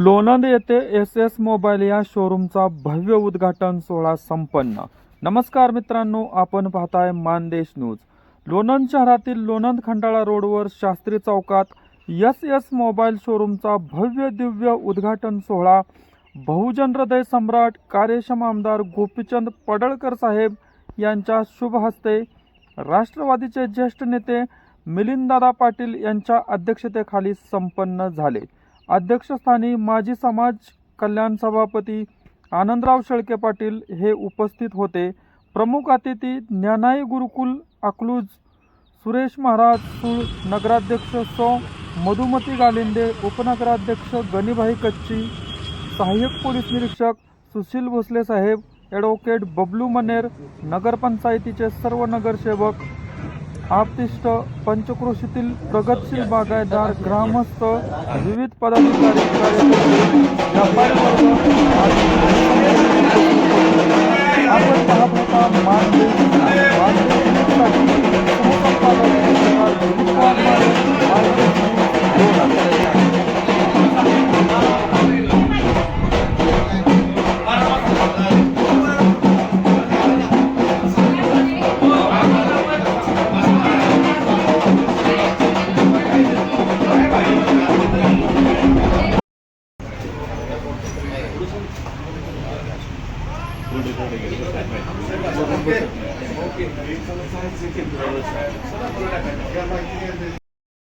लोणंद येथे S S mobile या शोरूमचा भव्य उद्घाटन सोहळा संपन्न. नमस्कार मित्रांनो आपण पाहताय मानदेश न्यूज. लोणंद शहरातील लोणंद खंडाळा रोडवर शास्त्री चौकात एस एस मोबाईल शोरूमचा भव्य दिव्य उद्घाटन सोहळा. बहुजन हृदय सम्राट कार्यक्षम आमदार गोपीचंद पडळकर साहेब यांच्या शुभ हस्ते राष्ट्रवादीचे ज्येष्ठ नेते मिलिंददादा पाटील यांच्या अध्यक्षतेखाली संपन्न झाले. अध्यक्षस्थानी माजी समाज कल्याण सभापती आनंदराव शेळके पाटील हे उपस्थित होते. प्रमुख अतिथी ज्ञानाई गुरुकुल अकलूज सुरेश महाराज सुळ नगराध्यक्ष सौ मधुमती गालिंदे उपनगराध्यक्ष गणिभाई कच्ची सहाय्यक पोलीस निरीक्षक सुशील भोसले साहेब ॲडव्होकेट बबलू मनेर नगरपंचायतीचे सर्व नगरसेवक आप्तिष्ट पंचक्रोशीतील प्रगतशील बागायतदार ग्रामस्थ विविध पदाधिकारी व्यापारी वर्ग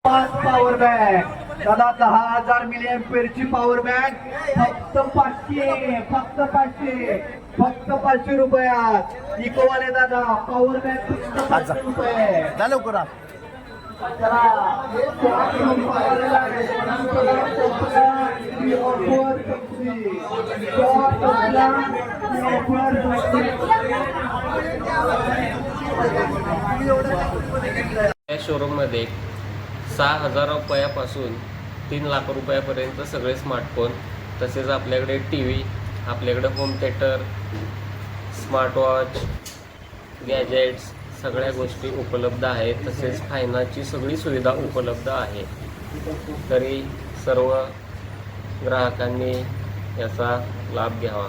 पॉवर बँक दादा दहा हजार मिली एम्पेअरची पॉवर बँक फक्त पाचशे फक्त पाचशे फक्त पाचशे रुपयात. इकोवाले दादा पॉवर बँक फक्त पाचशे रुपये जा या शोरूममध्ये सहा हजार रुपयापासून तीन लाख रुपयापर्यंत सगळे स्मार्टफोन तसेच आपल्याकडे टी व्ही आपल्याकडे होम थिएटर स्मार्टवॉच गॅजेट्स सगळ्या गोष्टी उपलब्ध आहेत तसेच फायनाची सगळी सुविधा उपलब्ध आहे. तरी सर्व ग्राहकांनी याचा लाभ घ्यावा.